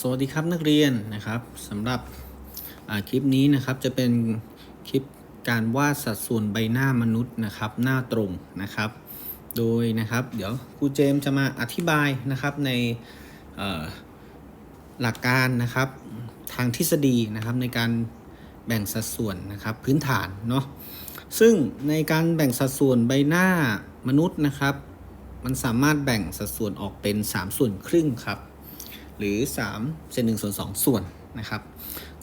สวัสดีครับนักเรียนนะครับสำหรับคลิปนี้นะครับจะเป็นคลิปการวาดสัดส่วนใบหน้ามนุษย์นะครับ หน้าตรงนะครับ โดยนะครับเดี๋ยวครูเจมส์จะมาอธิบายนะครับในหลักการนะครับทางทฤษฎีนะครับในการแบ่งสัดส่วนนะครับพื้นฐานเนาะซึ่งในการแบ่งสัดส่วนใบหน้ามนุษย์นะครับ มันสามารถแบ่งสัดส่วนออกเป็น 3 ส่วนครึ่งครับ หรือ3เศษ1ส่วน2ส่วนนะครับ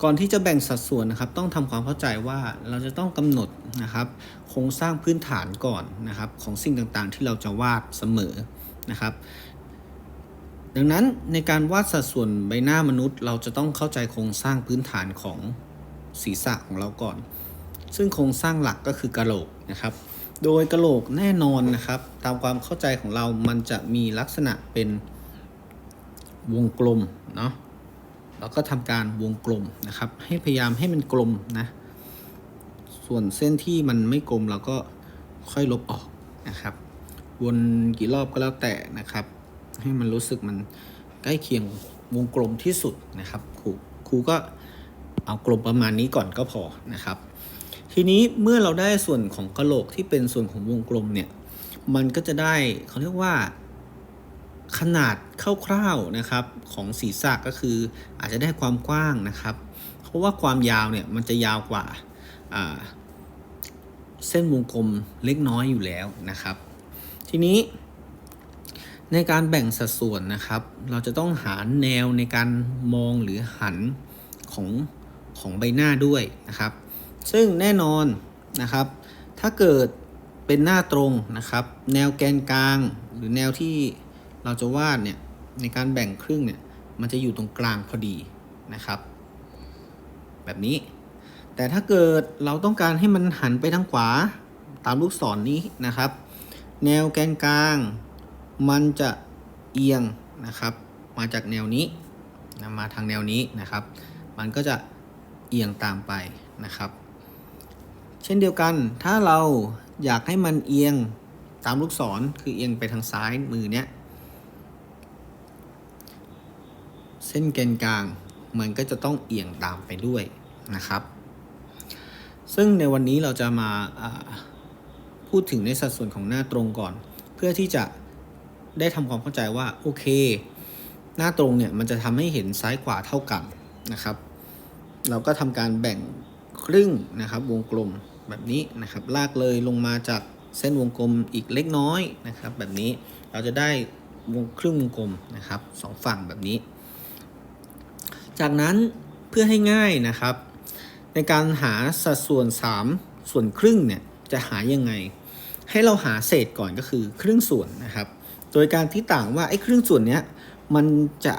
ก่อนที่จะแบ่งสัดส่วนนะครับ ต้องทำความเข้าใจว่าเราจะต้องกำหนดนะครับ โครงสร้างพื้นฐานก่อนนะครับ ของสิ่งต่างๆ ที่เราจะวาดเสมอนะครับดังนั้นในการวาดสัดส่วนใบหน้ามนุษย์ เราจะต้องเข้าใจโครงสร้างพื้นฐานของศีรษะของเราก่อน ซึ่งโครงสร้างหลักก็คือกะโหลกนะครับ โดยกะโหลกแน่นอนนะครับ ตามความเข้าใจของเรามันจะมีลักษณะเป็น วงกลมเนาะแล้วก็ทำการวงกลมนะครับ ให้พยายามให้มันกลมนะ ส่วนเส้นที่มันไม่กลมเราก็ค่อยลบออกนะครับ วนกี่รอบก็แล้วแต่นะครับ ให้มันรู้สึกมันใกล้เคียงวงกลมที่สุดนะครับครูครูก็เอากลมประมาณนี้ก่อนก็พอนะครับ ทีนี้เมื่อเราได้ส่วนของกระโหลกที่เป็นส่วนของวงกลมเนี่ย มันก็จะได้เขาเรียกว่า ขนาดคร่าวๆนะครับของศีรษะก็คืออาจจะได้ความกว้างนะครับ เพราะว่าความยาวเนี่ยมันจะยาวกว่าอ่าเส้นวงกลมเล็กน้อยอยู่แล้วนะครับ ทีนี้ในการแบ่งสัดส่วนนะครับ เราจะต้องหาแนวในการมองหรือหันของของใบหน้าด้วยนะครับ ซึ่งแน่นอนนะครับ ถ้าเกิดเป็นหน้าตรงนะครับ แนวแกนกลางหรือแนวที่ เราจะวาดเนี่ยในการแบ่งครึ่งเนี่ยมันจะอยู่ตรงกลางพอดีนะครับ แบบนี้ แต่ถ้าเกิดเราต้องการให้มันหันไปทางขวาตามลูกศรนนี้นะครับ แนวแกนกลาง มันจะเอียงนะครับ มาจากแนวนี้นะมาทางแนวนี้นะครับ มันก็จะเอียงตามไปนะครับ เช่นเดียวกันถ้าเราอยากให้มันเอียงตามลูกศรคือเอียงไปทางซ้ายมือเนี้ย เส้นแกนกลาง มันก็จะต้องเอียงตามไปด้วยนะครับ ซึ่งในวันนี้เราจะมาอ่าพูดถึงในสัดส่วนของหน้าตรงก่อน เพื่อที่จะได้ทำความเข้าใจว่าโอเค หน้าตรงเนี่ยมันจะทำให้เห็นซ้ายขวาเท่ากันนะครับ เราก็ทำการแบ่งครึ่งนะครับวงกลมแบบนี้นะครับลากเลยลงมาจากเส้นวงกลมอีกเล็กน้อยนะครับ แบบนี้เราจะได้วงครึ่งวงกลมนะครับสองฝั่งแบบนี้ จากนั้นเพื่อให้ง่ายนะครับ ในการหาสัดส่วน 3 ส่วนครึ่งเนี่ยจะหายังไง ให้เราหาเศษก่อนก็คือครึ่งส่วนนะครับ โดยการที่ต่างว่าไอ้ครึ่งส่วนเนี้ยมันจะ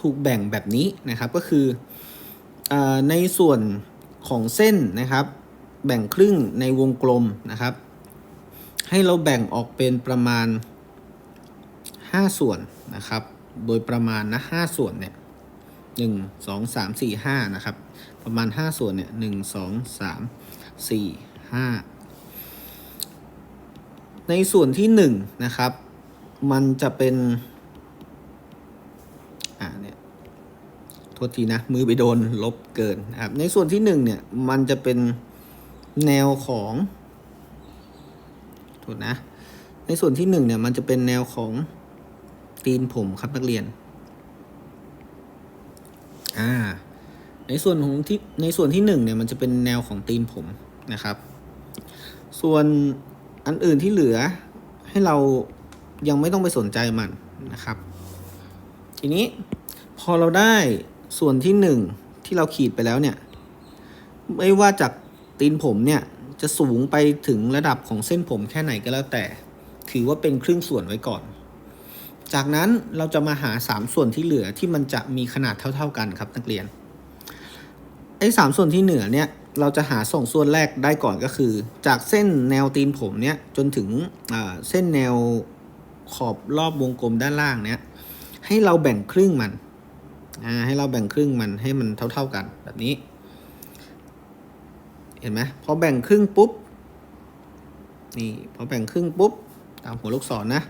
ถูกแบ่งแบบนี้นะครับก็คืออในส่วนของเส้นนะครับ แบ่งครึ่งในวงกลมนะครับ ให้เราแบ่งออกเป็นประมาณ 5 ส่วนนะครับ โดยประมาณนะ5ส่วนเนี่ย หนึ่งสองสามสี่ห้านะครับ ประมาณห้าส่วนเนี่ยหนึ่งสองสามสี่ห้าในส่วนที่หนึ่งนะครับ มันจะเป็นอ่าเนี่ยโทษทีนะ มือไปโดนลบเกินนะครับ ในส่วนที่หนึ่งเนี่ย มันจะเป็นแนวของโทษนะ ในส่วนที่หนึ่งเนี่ย มันจะเป็นแนวของตีนผมครับนักเรียน อ่า ในส่วนของที่ในส่วนที่หนึ่งเนี่ยมันจะเป็นแนวของตีนผมนะครับ ส่วนอันอื่นที่เหลือให้เรายังไม่ต้องไปสนใจมันนะครับ ทีนี้พอเราได้ส่วนที่หนึ่งที่เราขีดไปแล้วเนี่ย ไม่ว่าจากตีนผมเนี่ยจะสูงไปถึงระดับของเส้นผมแค่ไหนก็แล้วแต่ ถือว่าเป็นครึ่งส่วนไว้ก่อน จากนั้นเราจะมาหา 3 ส่วนที่เหลือที่มันจะมีขนาดเท่า ๆกันครับนักเรียน ไอ้สส่วนที่เหนือเนี่ยเราจะหาสองส่วนแรกได้ก่อนก็คือ จากเส้นแนวตีนผมเนี่ยจนถึงเส้นแนวขอบรอบวงกลมด้านล่างเนี่ยให้เราแบ่งครึ่งมันให้เราแบ่งครึ่งมันให้มันเท่า ๆกันแบบนี้ เห็นไหมพอแบ่งครึ่งปุ๊บนี่พอแบ่งครึ่งปุ๊บตามหัวลูกศรนนะ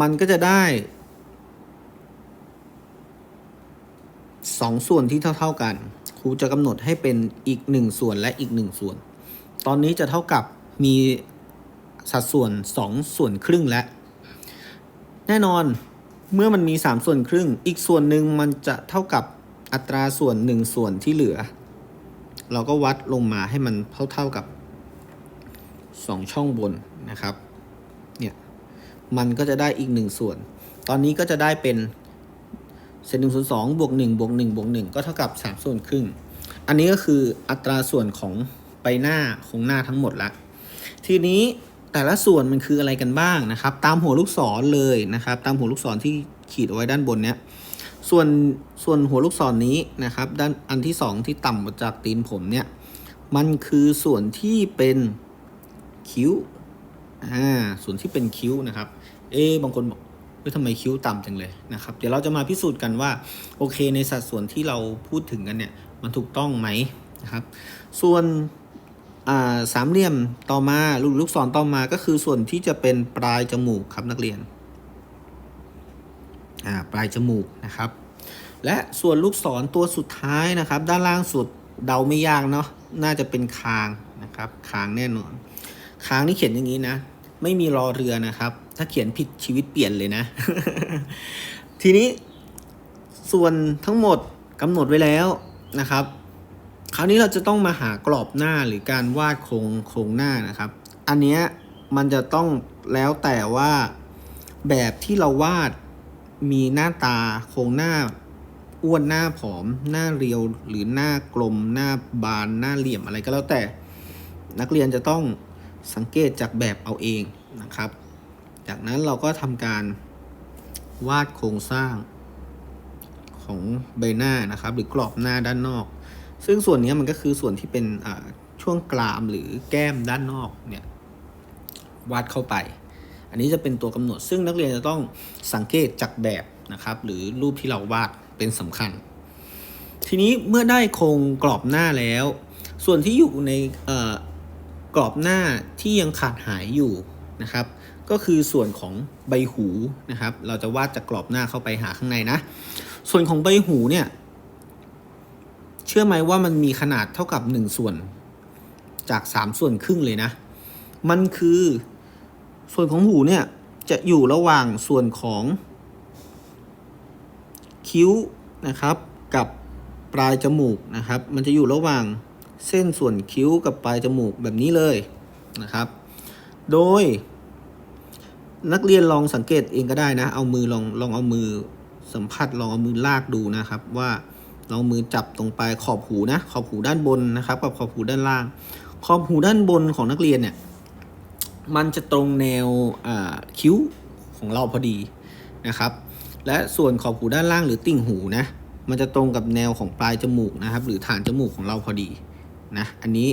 มันก็จะได้สองส่วนที่เท่า ๆกัน ครูจะกำหนดให้เป็นอีกหนึ่งส่วนและอีกหนึ่งส่วน ตอนนี้จะเท่ากับมีสัดส่วนสองส่วนครึ่งแล้ว แน่นอนเมื่อมันมีสามส่วนครึ่ง อีกส่วนหนึ่งมันจะเท่ากับอัตราส่วนหนึ่งส่วนที่เหลือ เราก็วัดลงมาให้มันเท่าๆกับสองช่องบนนะครับ มันก็จะได้อีกหนึ่งส่วน ตอนนี้ก็จะได้เป็นเศษหนึ่งส่วนสองบวกหนึ่งบวกหนึ่งบวกหนึ่งก็เท่ากับสามส่วนครึ่ง อันนี้ก็คืออัตราส่วนของใบหน้าของหน้าทั้งหมดละ ทีนี้แต่ละส่วนมันคืออะไรกันบ้างนะครับ ตามหัวลูกศรเลยนะครับ ตามหัวลูกศรที่ขีดเอาไว้ด้านบนเนี้ย ส่วนส่วนหัวลูกศรนี้นะครับ ด้านอันที่สองที่ต่ำกว่าจากตีนผมเนี่ย มันคือส่วนที่เป็นคิ้ว อ่า ส่วนที่เป็นคิ้วนะครับ เอ๊บางคนบอกเฮ้ยทำไมคิ้วต่ำจังเลยนะครับ เดี๋ยวเราจะมาพิสูจน์กันว่า โอเคในสัดส่วนที่เราพูดถึงกันเนี่ย มันถูกต้องไหมนะครับ ส่วนาสามเหลี่ยมต่อมาลูกลูกศรต่อมาก็คือส่วนที่จะเป็นปลายจมูกครับนักเรียนปลายจมูกนะครับ และส่วนลูกศรตัวสุดท้ายนะครับ ด้านล่างสุดเดาไม่ยากเนาะน่าจะเป็นคางนะครับคางแน่นอนคางนี่เขียนอย่างนี้นะ ไม่มีรอเรือนะครับ ถ้าเขียนผิดชีวิตเปลี่ยนเลยนะ ทีนี้ส่วนทั้งหมดกำหนดไว้แล้วนะครับ คราวนี้เราจะต้องมาหากรอบหน้าหรือการวาดโครงโครงหน้านะครับ อันเนี้ยมันจะต้องแล้วแต่ว่าแบบที่เราวาดมีหน้าตาโครงหน้าอ้วนหน้าผอม หน้าเรียวหรือหน้ากลม หน้าบานหน้าเหลี่ยมอะไรก็แล้วแต่ นักเรียนจะต้องสังเกตจากแบบเอาเองนะครับ จากนั้นเราก็ทำการวาดโครงสร้างของใบหน้านะครับ หรือกรอบหน้าด้านนอก ซึ่งส่วนนี้มันก็คือส่วนที่เป็นช่วงกรามหรือแก้มด้านนอกเนี่ยวาดเข้าไป อันนี้จะเป็นตัวกำหนด ซึ่งนักเรียนจะต้องสังเกตจากแบบนะครับ หรือรูปที่เราวาดเป็นสำคัญ ทีนี้เมื่อได้โครงกรอบหน้าแล้ว ส่วนที่อยู่ในกรอบหน้าที่ยังขาดหายอยู่นะครับ ก็คือส่วนของใบหูนะครับ เราจะวาดจากกรอบหน้าเข้าไปหาข้างในนะ ส่วนของใบหูเนี่ยเชื่อไหมว่ามันมีขนาดเท่ากับ 1 ส่วนจาก 3 ส่วนครึ่งเลยนะ มันคือส่วนของหูเนี่ยจะอยู่ระหว่างส่วนของคิ้วนะครับ กับปลายจมูกนะครับ มันจะอยู่ระหว่างเส้นส่วนคิ้วกับปลายจมูกแบบนี้เลยนะครับ โดย นักเรียนลองสังเกตเองก็ได้นะ เอามือลองลองเอามือสัมผัสลองเอามือลากดูนะครับ ว่าลองมือจับตรงปลายขอบหูนะ ขอบหูด้านบนนะครับ กับขอบหูด้านล่าง ขอบหูด้านบนของนักเรียนเนี่ยมันจะตรงแนวคิ้วของเราพอดีนะครับ และส่วนขอบหูด้านล่างหรือติ่งหูนะ มันจะตรงกับแนวของปลายจมูกนะครับ หรือฐานจมูกของเราพอดีนะ อันนี้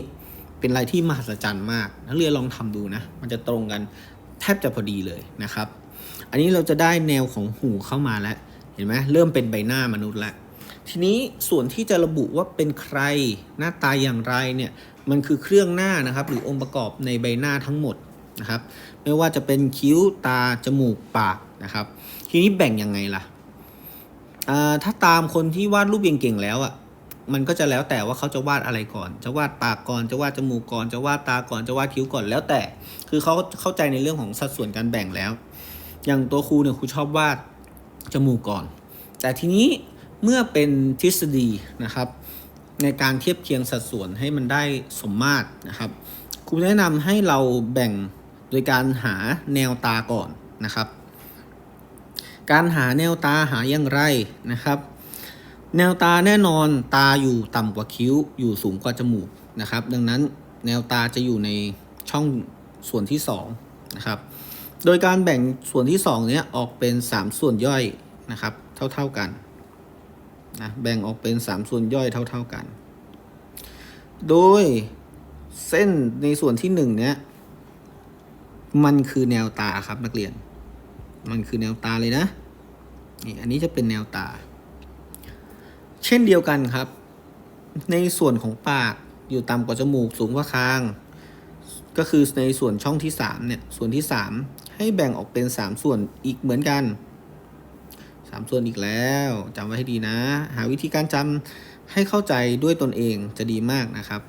เป็นอะไรที่มหัศจรรย์มาก นักเรียนลองทำดูนะ มันจะตรงกัน แทบจะพอดีเลยนะครับ อันนี้เราจะได้แนวของหูเข้ามาแล้ว เห็นไหมเริ่มเป็นใบหน้ามนุษย์แล้วทีนี้ส่วนที่จะระบุว่าเป็นใครหน้าตาอย่างไรเนี่ยมันคือเครื่องหน้านะครับ หรือองค์ประกอบในใบหน้าทั้งหมดนะครับไม่ว่าจะเป็นคิ้วตาจมูกปากนะครับ ทีนี้แบ่งยังไงล่ะอ่าถ้าตามคนที่วาดรูปเก่งๆแล้วอะ มันก็จะแล้วแต่ว่าเขาจะวาดอะไรก่อน จะวาดปากก่อน จะวาดจมูกก่อน จะวาดตาก่อน จะวาดคิ้วก่อน แล้วแต่ คือเขาเข้าใจในเรื่องของสัดส่วนการแบ่งแล้ว อย่างตัวครูเนี่ยครูชอบวาดจมูกก่อน แต่ทีนี้เมื่อเป็นทฤษฎีนะครับ ในการเทียบเคียงสัดส่วนให้มันได้สมมาตรนะครับครูแนะนำให้เราแบ่งโดยการหาแนวตาก่อนนะครับ การหาแนวตาหาอย่างไรนะครับ แนวตาแน่นอนตาอยู่ต่ำกว่าคิ้ว อยู่สูงกว่าจมูกนะครับ ดังนั้นแนวตาจะอยู่ในช่องส่วนที่2นะครับโดยการแบ่งส่วนที่2เนี้ยออกเป็น 3 ส่วนย่อยนะครับ เท่าๆกันนะแบ่งออกเป็น 3 ส่วนย่อยเท่า ๆกัน โดยเส้นในส่วนที่1เนี้ยมันคือแนวตาครับนักเรียน มันคือแนวตาเลยนะนี่อันนี้จะเป็นแนวตา เช่นเดียวกันครับ ในส่วนของปากอยู่ต่ำกว่าจมูกสูงกว่าคาง ก็คือในส่วนช่องที่3เนี่ยส่วนที่ 3 ให้แบ่งออกเป็น 3 ส่วนอีกเหมือนกันสามส่วนอีกแล้วจำไว้ให้ดีนะ หาวิธีการจำให้เข้าใจด้วยตนเองจะดีมากนะครับ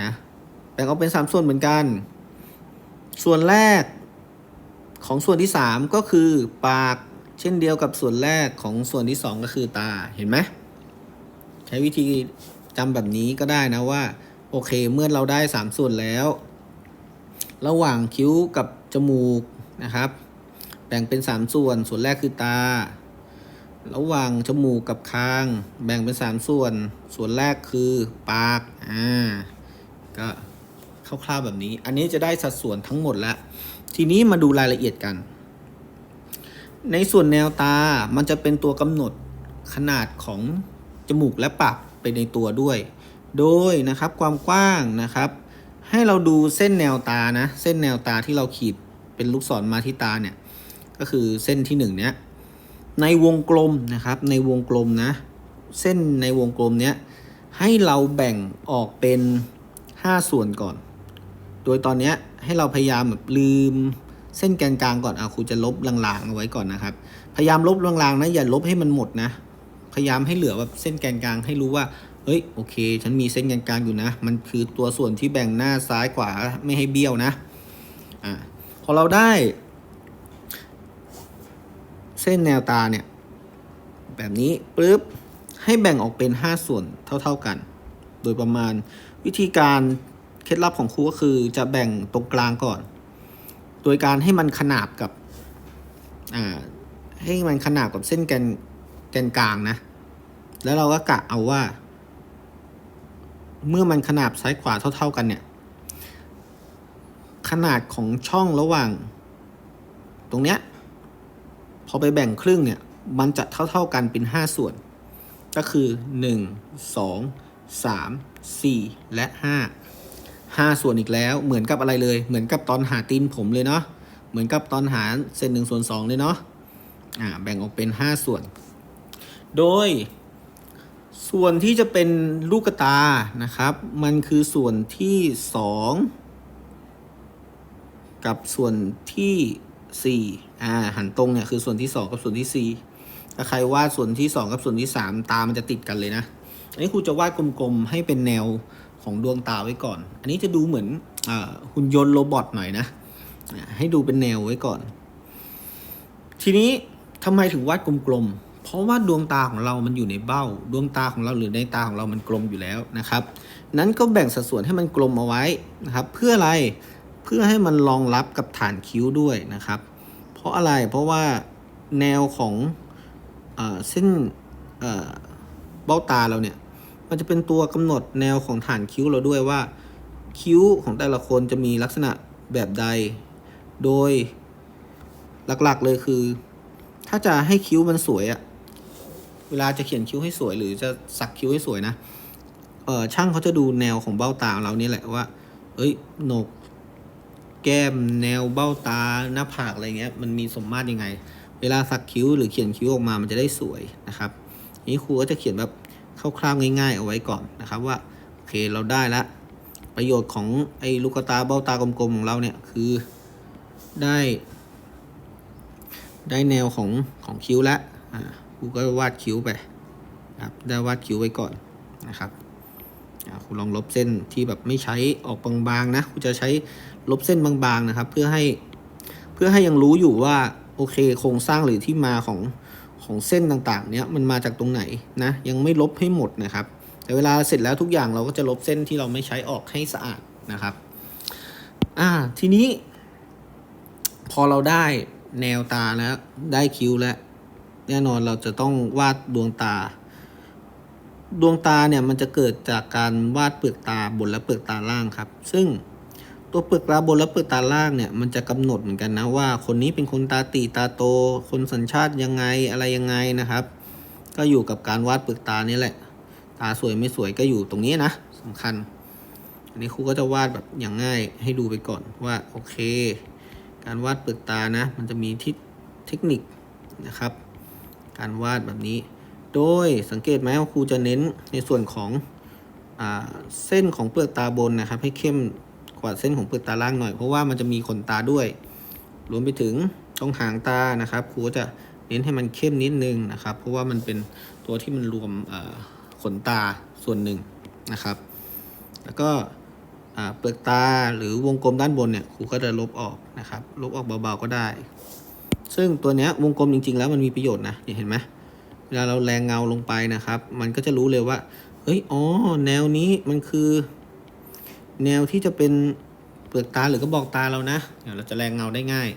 นะแบ่งออกเป็นสามส่วนเหมือนกัน ส่วนแรกของส่วนที่สามก็คือปาก เช่นเดียวกับส่วนแรกของส่วนที่สองก็คือตาเห็นไหมใช้วิธีจำแบบนี้ก็ได้นะว่า โอเคเมื่อเราได้สามส่วนแล้ว ระหว่างคิ้วกับจมูกนะครับ แบ่งเป็น 3 ส่วน ส่วนแรกคือตา ระหว่างจมูกกับคาง แบ่งเป็น 3 ส่วน ส่วนแรกคือปากอ่าก็คร่าวๆแบบนี้ อันนี้จะได้สัดส่วนทั้งหมดแล้ว ทีนี้มาดูรายละเอียดกัน ในส่วนแนวตา มันจะเป็นตัวกำหนดขนาดของจมูกและปากไปในตัวด้วย โดยนะครับความกว้างนะครับ ให้เราดูเส้นแนวตานะ เส้นแนวตาที่เราขีดเป็นลูกศรมาที่ตาเนี่ย ก็คือเส้นที่หนึ่งเนี้ย ในวงกลมนะครับ ในวงกลมนะ เส้นในวงกลมเนี้ย ให้เราแบ่งออกเป็น 5 ส่วนก่อน โดยตอนเนี้ยให้เราพยายามแบบลืม เส้นแกนกลางก่อนอะครูจะลบลางๆเอาไว้ก่อนนะครับ พยายามลบลางๆนะอย่าลบให้มันหมดนะ พยายามให้เหลือแบบเส้นแกนกลางให้รู้ว่าเฮ้ยโอเค ฉันมีเส้นแกนกลางอยู่นะ มันคือตัวส่วนที่แบ่งหน้าซ้ายขวาไม่ให้เบี้ยวนะอ่าพอเราได้ เส้นแนวตาเนี่ย แบบนี้ปึ๊บให้แบ่งออกเป็น 5 ส่วนเท่า ๆกัน โดยประมาณวิธีการเคล็ดลับของครูก็คือจะแบ่งตรงกลางก่อน โดยการให้มันขนาบกับอ่าให้มันขนาบกับเส้นแกนแกนกลางนะ แล้วเราก็กะเอาว่า เมื่อมันขนาบซ้ายขวาเท่า ๆกันเนี่ย ขนาดของช่องระหว่าง ตรงเนี้ย พอไปแบ่งครึ่งเนี่ย มันจะเท่า ๆกันเป็น 5 ส่วน ก็คือ 1 2 3 4 และ 5 5 ส่วนอีกแล้วเหมือนกับอะไรเลย เหมือนกับตอนหาตีนผมเลยเนาะเหมือนกับตอนหาเส้นหนึ่งส่วนสองเลยเนาะอ่าแบ่งออกเป็น 5 ส่วน โดย ส่วนที่จะเป็นลูกตานะครับ มันคือส่วนที่ 2 กับส่วนที่4อ่าหันตรงเนี่ยคือส่วนที่ 2 กับส่วนที่ 4 ถ้าใครวาดส่วนที่ 2 กับส่วนที่ 3 ตามันจะติดกันเลยนะอันนี้ครูจะวาดกลมๆให้เป็นแนว ของดวงตาไว้ก่อน อันนี้จะดูเหมือนอหุ่นยนต์โรบอทหน่อยนะ ให้ดูเป็นแนวไว้ก่อน ทีนี้ทำไมถึงวาดกลมๆ เพราะว่าดวงตาของเรามันอยู่ในเบ้า ดวงตาของเราหรือในตาของเรามันกลมอยู่แล้วนะครับ นั้นก็แบ่งสัดส่วนให้มันกลมเอาไว้นะครับ เพื่ออะไร เพื่อให้มันรองรับกับฐานคิ้วด้วยนะครับ เพราะอะไร เพราะว่าแนวของเอเส้นเบ้าตาเราเนี่ย มันจะเป็นตัวกำหนดแนวของฐานคิ้วเราด้วยว่า คิ้วของแต่ละคนจะมีลักษณะแบบใด โดยหลักๆเลยคือ ถ้าจะให้คิ้วมันสวยอะเวลาจะเขียนคิ้วให้สวย หรือจะสักคิ้วให้สวยนะเออช่างเขาจะดูแนวของเบ้าตาเรานี่แหละว่า เอ้ยโหนก แก้มแนวเบ้าตาหน้าผากอะไรเงี้ย มันมีสมมาตรยังไง เวลาสักคิ้วหรือเขียนคิ้วออกมามันจะได้สวยนะครับ นี้ครูก็จะเขียนแบบ คร่าวๆง่าย ๆ เอาไว้ก่อนนะครับว่าโอเคเราได้ละประโยชน์ของไอ้ลูกตาเบ้าตากลมๆของเราเนี่ยคือได้ ได้แนวของของคิ้วแล้วอ่าครูก็วาดคิ้วไปครับได้วาดคิ้วไว้ก่อนนะครับอ่าครูลองลบเส้นที่แบบไม่ใช้ออกบางๆนะครูจะใช้ลบเส้นบางๆนะครับ เพื่อให้เพื่อให้ยังรู้อยู่ว่าโอเคโครงสร้างหรือที่มาของ ของเส้นต่างๆ เนี้ยมันมาจากตรงไหนนะยังไม่ลบให้หมดนะครับ แต่เวลาเสร็จแล้วทุกอย่างเราก็จะลบเส้นที่เราไม่ใช้ออกให้สะอาดนะครับอ่าทีนี้ พอเราได้แนวตาแล้วได้คิ้วแล้วแน่นอนเราจะต้องวาดดวงตา ดวงตาเนี่ยมันจะเกิดจากการวาดเปลือกตาบนและเปลือกตาล่างครับ ซึ่ง ตัวเปลือกตาบนและเปลือกตาล่างเนี่ยมันจะกำหนดเหมือนกันนะว่า คนนี้เป็นคนตาตีตาโต คนสัญชาติยังไงอะไรยังไงนะครับ ก็อยู่กับการวาดเปลือกตานี่แหละ ตาสวยไม่สวยก็อยู่ตรงนี้นะสำคัญ อันนี้ครูก็จะวาดแบบอย่างง่ายให้ดูไปก่อนว่าโอเค การวาดเปลือกตานะ มันจะมีทิศเทคนิคนะครับ การวาดแบบนี้ โดยสังเกตไหมว่าครูจะเน้นในส่วนของอเส้นของเปลือกตาบนนะครับ ให้เข้ม กว่าเส้นของเปลือกตาล่างหน่อยเพราะว่ามันจะมีขนตาด้วย รวมไปถึงตรงหางตานะครับครูจะเน้นให้มันเข้มนิดนึงนะครับ เพราะว่ามันเป็นตัวที่มันรวมขนตาส่วนหนึ่งนะครับ แล้วก็เปลือกตาหรือวงกลมด้านบนเนี่ยครูก็จะลบออกนะครับ ลบออกเบาๆก็ได้ ซึ่งตัวเนี้ยวงกลมจริง ๆ แล้วมันมีประโยชน์นะเห็นไหมเวลาเราแรงเงาลงไปนะครับ มันก็จะรู้เลยว่าเฮ้ยอ๋อแนวนี้มันคือ แนวที่จะเป็นเปลือกตาหรือกระบอกตาเรานะเดี๋ยวเราจะแรงเงาได้ง่าย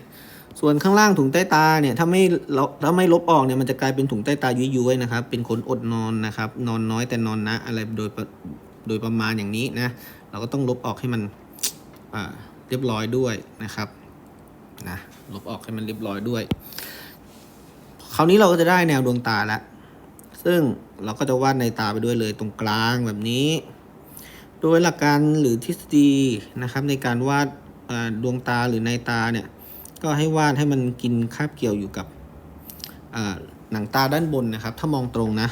ส่วนข้างล่างถุงใต้ตาเนี่ยถ้าไม่เราถ้าไม่ลบออกเนี่ยมันจะกลายเป็นถุงใต้ตายุยๆนะครับ เป็นคนอดนอนนะครับ นอนน้อยแต่นอนนะอะไรโดยโดยประมาณอย่างนี้นะ เราก็ต้องลบออกให้มันเรียบร้อยด้วยนะครับนะลบออกให้มันเรียบร้อยด้วย คราวนี้เราก็จะได้แนวดวงตาแล้วซึ่งเราก็จะวาดในตาไปด้วยเลยตรงกลางแบบนี้ ดยหลักการหรือทฤษฎีนะครับในการวาดดวงตาหรือในตาเนี่ยก็ให้วาดให้มันกินคาบเกี่ยวอยู่กับหนังตาด้านบนนะครับ ถ้ามองตรงนะ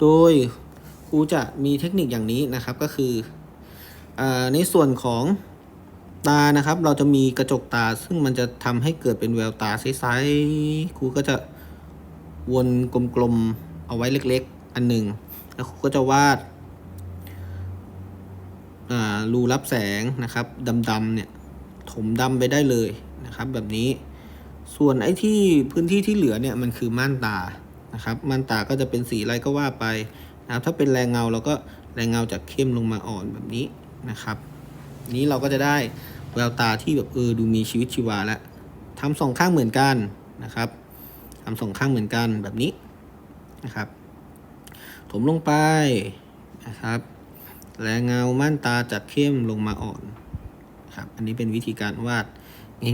โดยครูจะมีเทคนิคอย่างนี้นะครับก็คืออในส่วนของตานะครับ เราจะมีกระจกตาซึ่งมันจะทำให้เกิดเป็นแววตาใสๆครูก็จะวนกลมๆเอาไว้เล็ก ๆ อันหนึ่งแล้วครูก็จะวาด รูรับแสงนะครับดำๆเนี่ยถมดำไปได้เลยนะครับ แบบนี้ส่วนไอ้ที่พื้นที่ที่เหลือเนี่ยมันคือม่านตานะครับม่านตาก็จะเป็นสีอะไรก็ว่าไปนะครับถ้าเป็นแรงเงาเราก็แรงเงาจากเข้มลงมาอ่อนแบบนี้นะครับ นี้เราก็จะได้แววตาที่แบบเออดูมีชีวิตชีวาแล้วทำสองข้างเหมือนกันนะครับทำสองข้างเหมือนกันแบบนี้นะครับ ถมลงไปนะครับ แรงเงาม่านตาจากเข้มลงมาอ่อนครับอันนี้เป็นวิธีการวาด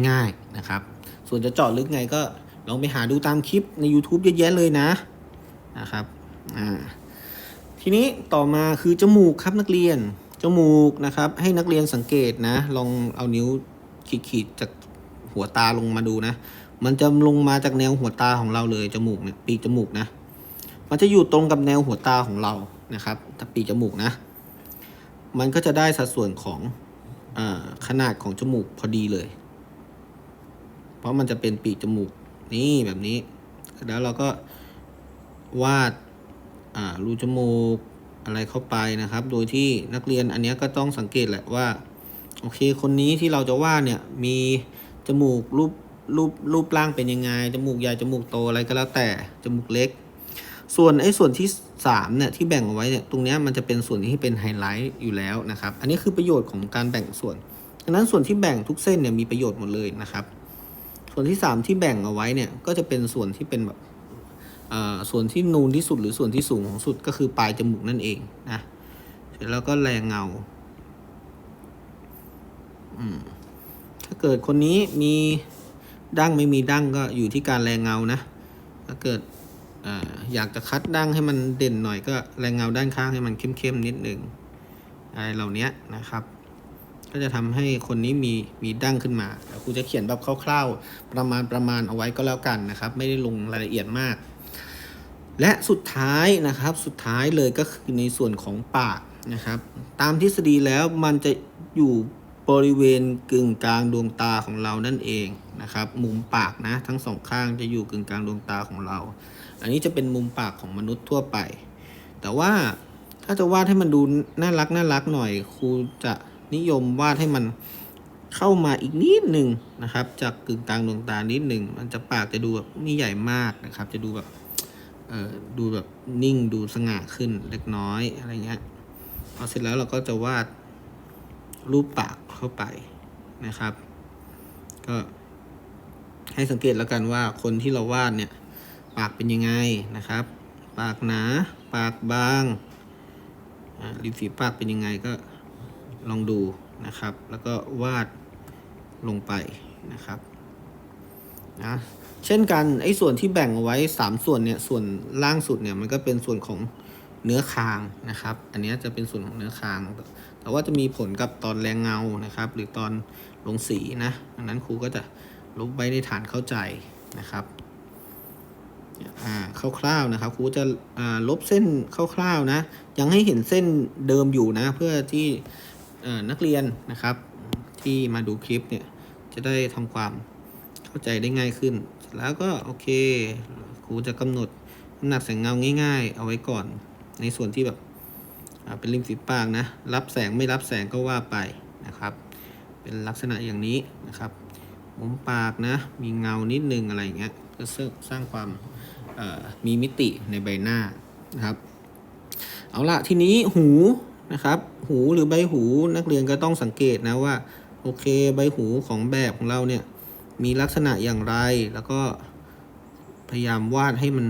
ง่ายๆนะครับ ส่วนจะเจาะลึกไงก็ลองไปหาดูตามคลิปใน YouTube เยอะแยะเลยนะนะครับอ่าทีนี้ต่อมาคือจมูกครับนักเรียนจมูกนะครับ ให้นักเรียนสังเกตนะ ลองเอานิ้วขีดๆจากหัวตาลงมาดูนะ มันจะลงมาจากแนวหัวตาของเราเลยจมูกเนี่ยปีกจมูกนะ มันจะอยู่ตรงกับแนวหัวตาของเรานะครับถ้าปีกจมูกนะ มันก็จะได้สัดส่วนของอขนาดของจมูกพอดีเลย เพราะมันจะเป็นปีกจมูกนี่แบบนี้ แล้วเราก็วาดรูจมูกอะไรเข้าไปนะครับ โดยที่นักเรียนอันเนี้ยก็ต้องสังเกตแหละว่า โอเค คนนี้ที่เราจะวาดเนี่ยมีจมูกรูปรูปรูปร่างเป็นยังไง จมูกใหญ่ จมูกโตอะไรก็แล้วแต่ จมูกเล็ก ส่วนไอ้ส่วนที่สามเนี่ยที่แบ่งเอาไว้เนี่ยตรงนี้มันจะเป็นส่วนที่เป็นไฮไลท์อยู่แล้วนะครับ อันนี้คือประโยชน์ของการแบ่งส่วนดังนั้นส่วนที่แบ่งทุกเส้นเนี่ยมีประโยชน์หมดเลยนะครับ ส่วนที่สามที่แบ่งเอาไว้เนี่ยก็จะเป็นส่วนที่เป็นแบบอ่าส่วนที่นูนที่สุดหรือส่วนที่สูงของสุดก็คือปลายจมูกนั่นเองนะเสร็จแล้วก็แรงเงาอืมถ้าเกิดคนนี้มีดั้งไม่มีดั้งก็อยู่ที่การแรงเงานะ ถ้าเกิด ออยากจะคัดดั้งให้มันเด่นหน่อยก็แรงเงาด้านข้างให้มันเข้มๆนิดหนึ่งอะไรเหล่านี้นะครับ ก็จะทำให้คนนี้มีมีดั้งขึ้นมาเดี๋ยวครูจะเขียนแบบคร่าว ๆ ประมาณประมาณเอาไว้ก็แล้วกันนะครับ ไม่ได้ลงรายละเอียดมาก และสุดท้ายนะครับสุดท้ายเลยก็คือในส่วนของปากนะครับ ตามทฤษฎีแล้วมันจะอยู่บริเวณกึ่งกลางดวงตาของเรานั่นเองนะครับ มุมปากนะทั้งสองข้างจะอยู่กึ่งกลางดวงตาของเรา อันนี้จะเป็นมุมปากของมนุษย์ทั่วไป แต่ว่าถ้าจะวาดให้มันดูน่ารักน่ารักหน่อยครูจะนิยมวาดให้มันเข้ามาอีกนิดหนึ่งนะครับ จากกึ่งกลางดวงตานิดหนึ่งมันจะปากจะดูแบบไม่ใหญ่มากนะครับ จะดูแบบเอ่อดูแบบนิ่งดูสง่าขึ้นเล็กน้อยอะไรเงี้ยพอเสร็จแล้วเราก็จะวาดรูปปากเข้าไปนะครับ ก็ให้สังเกตแล้วกันว่าคนที่เราวาดเนี่ย ปากเป็นยังไงนะครับ ปากหนา ปากบางริมฝีปากเป็นยังไงก็ลองดูนะครับ แล้วก็วาดลงไปนะครับนะเช่นกันไอ้ส่วนที่แบ่งเอาไว้สามส่วนเนี่ยส่วนล่างสุดเนี่ยมันก็เป็นส่วนของเนื้อคางนะครับ อันนี้จะเป็นส่วนของเนื้อคาง แต่ว่าจะมีผลกับตอนแรงเงานะครับ หรือตอนลงสีนะดังนั้นครูก็จะลบไว้ในฐานเข้าใจนะครับ คร่าวๆนะครับครูจะลบเส้นคร่าวๆนะ ยังให้เห็นเส้นเดิมอยู่นะ เพื่อที่นักเรียนนะครับ ที่มาดูคลิปเนี่ยจะได้ทำความเข้าใจได้ง่ายขึ้น แล้วก็โอเคครูจะกำหนดน้ำหนักแสงเงาง่าย ๆ เอาไว้ก่อน ในส่วนที่แบบเป็นริมฝีปากนะ รับแสงไม่รับแสงก็ว่าไปนะครับ เป็นลักษณะอย่างนี้นะครับมุมปากนะ มีเงานิดนึงอะไรเงี้ยก็สร้างความ มีมิติในใบหน้านะครับ เอาละทีนี้หูนะครับ หูหรือใบหูนักเรียนก็ต้องสังเกตนะว่า โอเคใบหูของแบบของเราเนี่ยมีลักษณะอย่างไรแล้วก็พยายามวาดให้มัน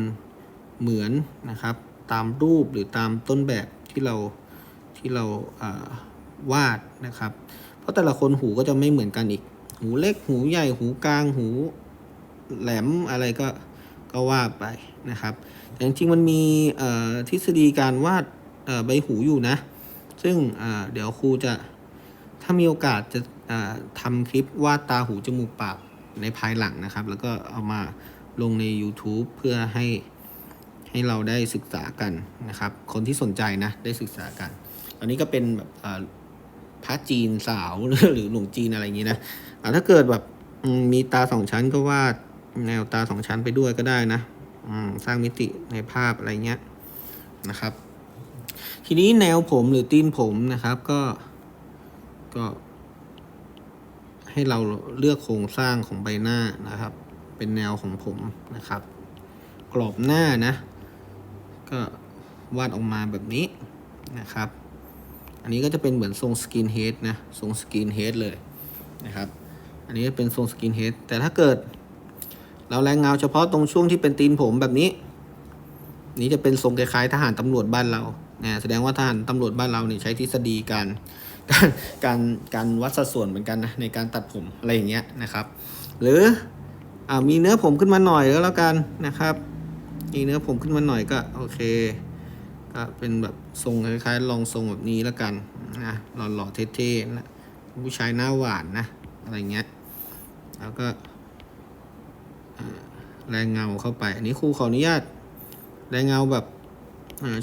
เหมือนนะครับ ตามรูปหรือตามต้นแบบที่เราที่เราวาดนะครับ เพราะแต่ละคนหูก็จะไม่เหมือนกันอีก หูเล็กหูใหญ่หูกลางหูแหลมอะไรก็ ก็ว่าไปนะครับ แต่จริงๆมันมีทฤษฎีการวาดใบหูอยู่นะ ซึ่งเดี๋ยวครูจะถ้ามีโอกาสจะทำคลิปวาดตาหูจมูกปากในภายหลังนะครับ แล้วก็เอามาลงใน YouTube เพื่อให้ให้เราได้ศึกษากันนะครับ คนที่สนใจนะได้ศึกษากันตอนนี้ก็เป็นแบบพระจีนสาวหรือหลวงจีนอะไรอย่างนี้นะถ้าเกิดแบบมีตาสองชั้นก็วาด แนวตาสองชั้นไปด้วยก็ได้นะสร้างมิติในภาพอะไรเงี้ยนะครับ ทีนี้แนวผมหรือตีนผมนะครับก็ก็ ให้เราเลือกโครงสร้างของใบหน้านะครับ เป็นแนวของผมนะครับ กรอบหน้านะ ก็วาดออกมาแบบนี้นะครับ อันนี้ก็จะเป็นเหมือนทรงสกินเฮดนะทรงสกินเฮดเลยนะครับ อันนี้เป็นทรงสกินเฮดแต่ถ้าเกิด เราแรงเงาเฉพาะตรงช่วงที่เป็นตีนผมแบบนี้ นี้จะเป็นทรงคล้ายๆทหารตำรวจบ้านเราเนี่ยแสดงว่าทหารตำรวจบ้านเราเนี่ยใช้ทฤษฎีการการการวัดสัดส่วนเหมือนกันนะในการตัดผมอะไรอย่างเงี้ยนะครับ หรืออ่ามีเนื้อผมขึ้นมาหน่อยก็แล้วกันนะครับมีเนื้อผมขึ้นมาหน่อยก็โอเคก็เป็นแบบทรงคล้ายๆลองทรงแบบนี้แล้วกันนะหล่อๆเท่ๆนะผู้ชายหน้าหวานนะอะไรเงี้ยแล้วก็ แรงเงาเข้าไป อันนี้ครูขออนุญาต แรงเงาแบบ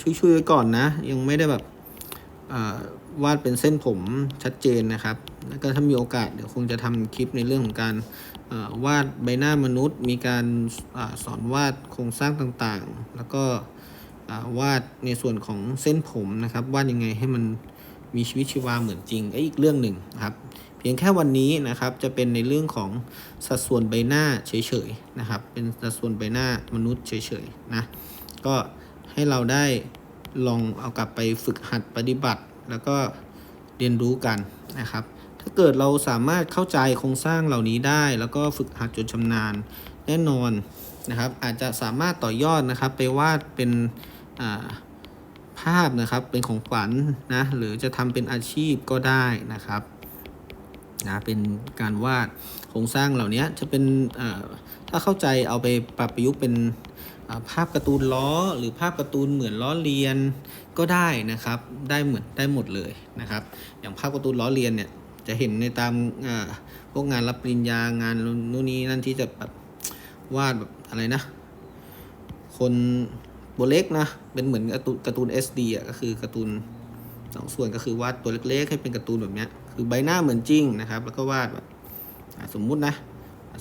ช่วยๆไว้ก่อนนะ ยังไม่ได้แบบวาดเป็นเส้นผมชัดเจนนะครับ แล้วก็ถ้ามีโอกาสเดี๋ยวคงจะทำคลิปในเรื่องของการวาดใบหน้ามนุษย์ มีการอสอนวาดโครงสร้างต่างๆ แล้วก็วาดในส่วนของเส้นผมนะครับ วาดยังไงให้มันมีชีวิตชีวาเหมือนจริงไอ้อีกเรื่องหนึ่งครับ เพียงแค่วันนี้นะครับจะเป็นในเรื่องของสัดส่วนใบหน้าเฉยๆนะครับ เป็นสัดส่วนใบหน้ามนุษย์เฉยๆนะก็ให้เราได้ลองเอากลับไปฝึกหัดปฏิบัติ แล้วก็เรียนรู้กันนะครับ ถ้าเกิดเราสามารถเข้าใจโครงสร้างเหล่านี้ได้ แล้วก็ฝึกหัดจนชำนาญแน่นอนนะครับ อาจจะสามารถต่อยอดนะครับไปวาดเป็นภาพนะครับเป็นของขวัญนะหรือจะทำเป็นอาชีพก็ได้นะครับ นะเป็นการวาดโครงสร้างเหล่านี้จะเป็นถ้าเข้าใจเอาไปปรับประยุกต์เป็นภาพการ์ตูนล้อ หรือภาพการ์ตูนเหมือนล้อเลียนก็ได้นะครับ ได้เหมือนได้หมดเลยนะครับ อย่างภาพการ์ตูนล้อเลียนเนี่ยจะเห็นในตามพวกงานรับปริญญางานนู่นนี่นั่นที่จะแบบวาดแบบอะไรนะ คนตัวเล็กนะเป็นเหมือนการ์ตูนการ์ตูน SD อะก็คือการ์ตูนสองส่วนก็คือวาดตัวเล็กๆให้เป็นการ์ตูนแบบเนี้ย คือใบหน้าเหมือนจริงนะครับ แล้วก็วาดแบบสมมุตินะ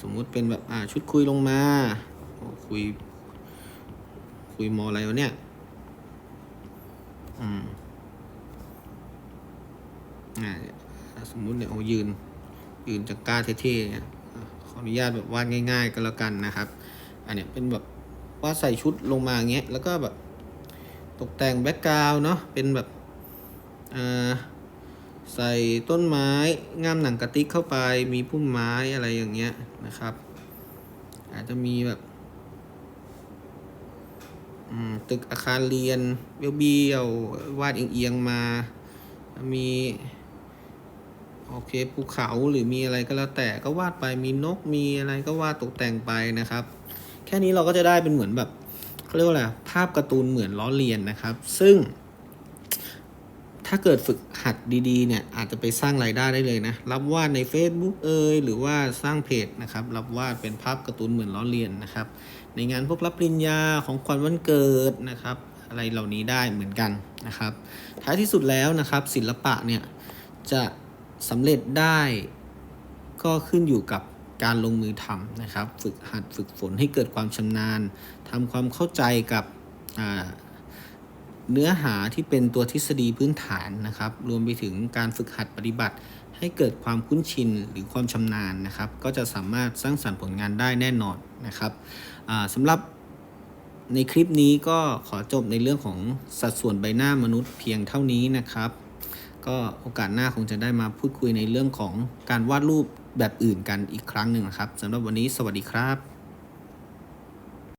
สมมุติเป็นแบบชุดคุยลงมา คุย คุยมออะไรวะเนี่ยอืมอ่าสมมุติเนี่ยโอ้ยืน ยืนจากก้าเท่ๆเนี่ยขออนุญาตแบบวาดง่าย ๆ ก็แล้วกันนะครับ อันเนี้ยเป็นแบบวาดใส่ชุดลงมาอย่างเงี้ย แล้วก็แบบตกแต่งแบ็กกราวน์เนาะ เป็นแบบอ่า ใส่ต้นไม้ง่ามหนังกระติกเข้าไป มีพุ่มไม้อะไรอย่างเงี้ยนะครับ อาจจะมีแบบตึกอาคารเรียนเบี้ยวๆวาดเอียงๆมา มีโอเคภูเขาหรือมีอะไรก็แล้วแต่ก็วาดไปมีนกมีอะไรก็วาดตกแต่งไปนะครับ แค่นี้เราก็จะได้เป็นเหมือนแบบเขาเรียกว่าอะไรภาพการ์ตูนเหมือนล้อเลียนนะครับ ซึ่ง ถ้าเกิดฝึกหัดดีๆเนี่ยอาจจะไปสร้างรายได้ได้เลยนะ รับวาดใน Facebook เอยหรือว่าสร้างเพจนะครับ รับวาดเป็นภาพการ์ตูนเหมือนล้อเลียนนะครับ ในงานพวกรับปริญญาของขวัญวันเกิดนะครับ อะไรเหล่านี้ได้เหมือนกันนะครับ ท้ายที่สุดแล้วนะครับ ศิลปะเนี่ยจะสำเร็จได้ก็ขึ้นอยู่กับการลงมือทำนะครับ ฝึกหัดฝึกฝนให้เกิดความชำนาญทำความเข้าใจกับ เนื้อหาที่เป็นตัวทฤษฎีพื้นฐานนะครับ รวมไปถึงการฝึกหัดปฏิบัติ ให้เกิดความคุ้นชินหรือความชำนาญนะครับ ก็จะสามารถสร้างสรรค์ผลงานได้แน่นอนนะครับสำหรับในคลิปนี้ก็ขอจบในเรื่องของสัดส่วนใบหน้ามนุษย์เพียงเท่านี้นะครับ ก็โอกาสหน้าคงจะได้มาพูดคุยในเรื่องของการวาดรูปแบบอื่นกันอีกครั้งหนึ่งนะครับสำหรับวันนี้สวัสดีครับ